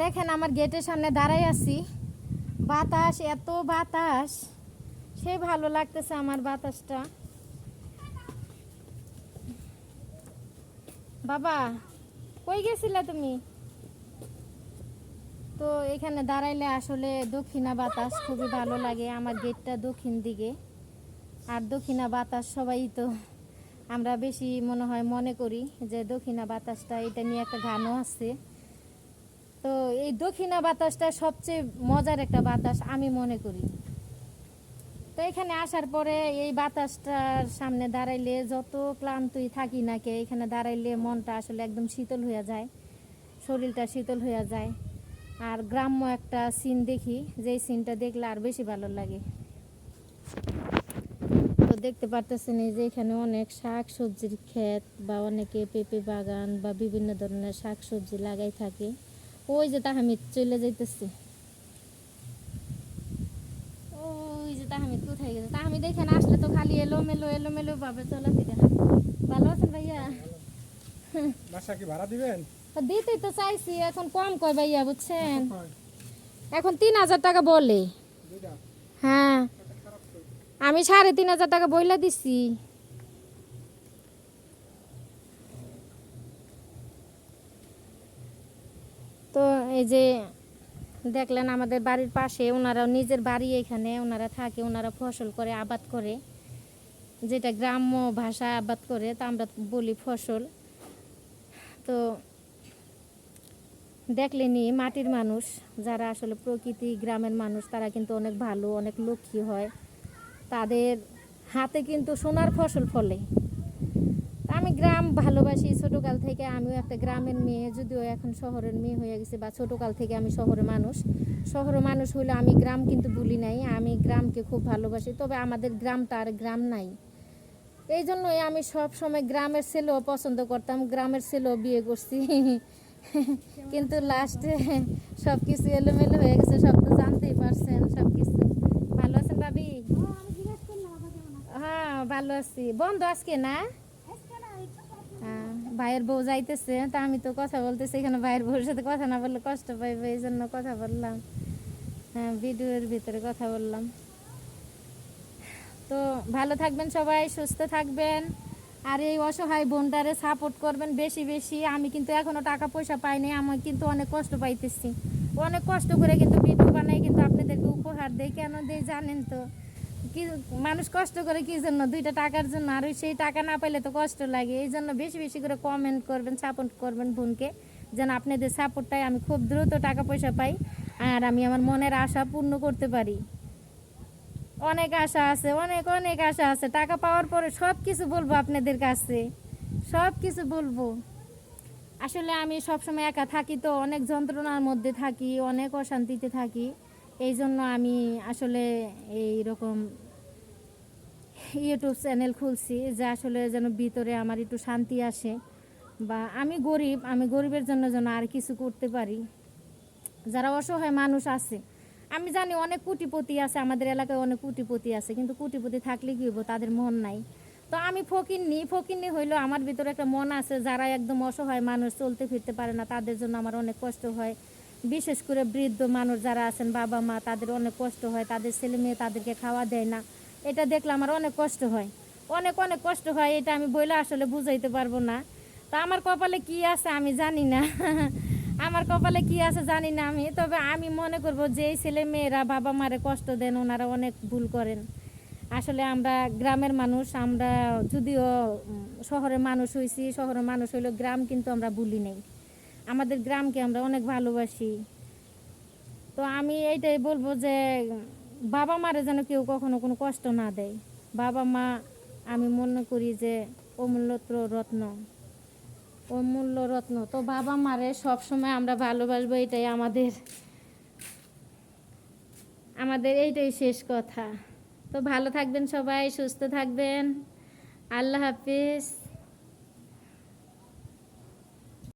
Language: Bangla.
দেখেন আমার গেটের সামনে দাঁড়াই আছি। বাতাস, এত বাতাস। সে ভালো লাগতেছে আমার বাতাসটা। বাবা, কই গেছিলা তুমি? তো এখানে দাঁড়াইলে আসলে দক্ষিণা বাতাস খুবই ভালো লাগে, আমার গেটটা দক্ষিণ দিকে। আর দক্ষিণা বাতাস সবাই তো আমরা বেশি মনে হয় মনে করি যে দক্ষিণা বাতাসটা এটা নিয়ে একটা গানও আছে। তো এই দক্ষিণা বাতাসটা সবচেয়ে মজার একটা বাতাস আমি মনে করি। তো এখানে আসার পরে এই বাতাসটার সামনে দাঁড়াইলে যত ক্লান্তই থাকি না কে, এখানে দাঁড়াইলে মনটা আসলে একদম শীতল হয়ে যায়, শরীরটা শীতল হয়ে যায়। আর গ্রাম্য একটা সিন দেখি, যেই সিনটা দেখলে আর বেশি ভালো লাগে। তো দেখতে পারতেছেন এই যে এখানে অনেক শাক সবজির ক্ষেত বা অনেকে পেঁপে বাগান বা বিভিন্ন ধরনের শাক সবজি লাগাই থাকে। ওই যে তাহামিদ চলে যাইতেছে। ওই যে তাহামিদ কোথায় গেছে? তাহামিদ এখানে আসলে তো খালি এলোমেলো এলোমেলো ভাবে চলাফেরা। ভালো আছেন ভাইয়া? বাসা কি ভাড়া দিবেন? দিতেই তো চাইছি এখন কম কয় ভাইয়া বুঝছেন? এখন তিন হাজার টাকা বলে। হ্যাঁ। আমি সাড়ে তিন হাজার টাকা বইলা দিছি। তো এই যে দেখলেন আমাদের বাড়ির পাশে ওনারা নিজের বাড়ি এখানে, ওনারা থাকে, ওনারা ফসল করে, আবাদ করে। যেটা গ্রাম্য ভাষা আবাদ করে, তা আমরা বলি ফসল। তো দেখলেনি মাটির মানুষ, যারা আসলে প্রকৃতি গ্রামের মানুষ, তারা কিন্তু অনেক ভালো, অনেক লক্ষ্মী হয়। তাদের হাতে কিন্তু সোনার ফসল ফলে। আমি গ্রাম ভালোবাসি ছোটোকাল থেকে আমিও একটা গ্রামের মেয়ে যদিও এখন শহরের মেয়ে হয়ে গেছে বা ছোটোকাল থেকে আমি শহরের মানুষ। শহরের মানুষ হইলে আমি গ্রাম কিন্তু ভুলি নাই আমি গ্রামকে খুব ভালোবাসি তবে আমাদের গ্রামটা আর গ্রাম নাই। এই জন্যই আমি সব সময় গ্রামের ছেলেও পছন্দ করতাম গ্রামের ছেলেও বিয়ে করছি। কিন্তু লাস্টে সব কিছু এলোমেলো হয়ে গেছে সব তো জানতেই পারছেন সব কিছু ভালো আছেন ভাবি? হ্যাঁ ভালো আছি। বন্ধ আজকে না? হ্যাঁ, ভাইয়ের বউ যাইতেছে, তা আমি তো কথা বলতেছি, এখানে ভাইয়ের বউর সাথে কথা না বললে কষ্ট পাইবে, এই জন্য কথা বললাম। হ্যাঁ ভিডিওর ভিতরে কথা বললাম। তো ভালো থাকবেন সবাই, সুস্থ থাকবেন। আর এই অসহায় বোনটারে সাপোর্ট করবেন বেশি বেশি। আমি কিন্তু এখনও টাকা পয়সা পাইনি, আমি কিন্তু অনেক কষ্ট পাইতেছি। অনেক কষ্ট করে কিন্তু ভিডিও বানাই, কিন্তু আপনাদেরকে উপহার দেই, কেন দেই জানেন তো? কি মানুষ কষ্ট করে কি জন্য? দুইটা টাকার জন্য। আর সেই টাকা না পাইলে তো কষ্ট লাগে। এই জন্য বেশি বেশি করে কমেন্ট করবেন সাপোর্ট করবেন বোনকে। যেন আপনাদের সাপোর্টটাই আমি খুব দ্রুত টাকা পয়সা পাই আর আমি আমার মনের আশা পূর্ণ করতে পারি। অনেক আশা আছে, অনেক অনেক আশা আছে। টাকা পাওয়ার পরে সব কিছু বলব আপনাদের কাছে। সব কিছু বলব। আসলে আমি সবসময় একা থাকি তো, অনেক যন্ত্রণার মধ্যে থাকি, অনেক অশান্তিতে থাকি। এই জন্য আমি আসলে এই রকম ইউটিউব চ্যানেল খুলছি যে আসলে যেন ভিতরে আমার একটু শান্তি আসে বা আমি গরিব, আমি গরিবের জন্য যেন আর কিছু করতে পারি। যারা অসহায় মানুষ আছে, আমি জানি অনেক কুটিপতি আছে, আমাদের এলাকায় অনেক কুটিপতি আছে, কিন্তু কুটিপতি থাকলে কি হইব? তাদের মন নাই। তো আমি ফকিরনি ফকিরনি হইলেও আমার ভিতরে একটা মন আছে, যারা একদম অসহায় মানুষ, চলতে ফিরতে পারে না, তাদের জন্য আমার অনেক কষ্ট হয়। বিশেষ করে বৃদ্ধ মানুষ যারা আছেন, বাবা মা, তাদের অনেক কষ্ট হয়, তাদের ছেলে মেয়ে তাদেরকে খাওয়া দেয় না। এটা দেখলে আমার অনেক কষ্ট হয়। অনেক অনেক কষ্ট হয়, এটা আমি বইলে আসলে বুঝাইতে পারব না। তা আমার কপালে কি আছে আমি জানি না। আমার কপালে কি আছে জানি না আমি। তবে আমি মনে করব যে ছেলে মেয়েরা বাবা মারে কষ্ট দেন, ওনারা অনেক ভুল করেন। আসলে আমরা গ্রামের মানুষ, আমরা যদিও শহরের মানুষ হয়েছি শহরের মানুষ হইলেও গ্রাম কিন্তু আমরা ভুলি নেই। আমাদের গ্রামকে আমরা অনেক ভালোবাসি। তো আমি এইটাই বলব যে, বাবা মারে যেন কেউ কখনো কোনো কষ্ট না দেয়। বাবা মা, আমি মনে করি যে অমূল্যত্র রত্ন। অমূল্য রত্ন। তো বাবা মারে সবসময় আমরা ভালোবাসবো, এটাই আমাদের আমাদের এইটাই শেষ কথা। তো ভালো থাকবেন সবাই, সুস্থ থাকবেন। আল্লাহ হাফিজ।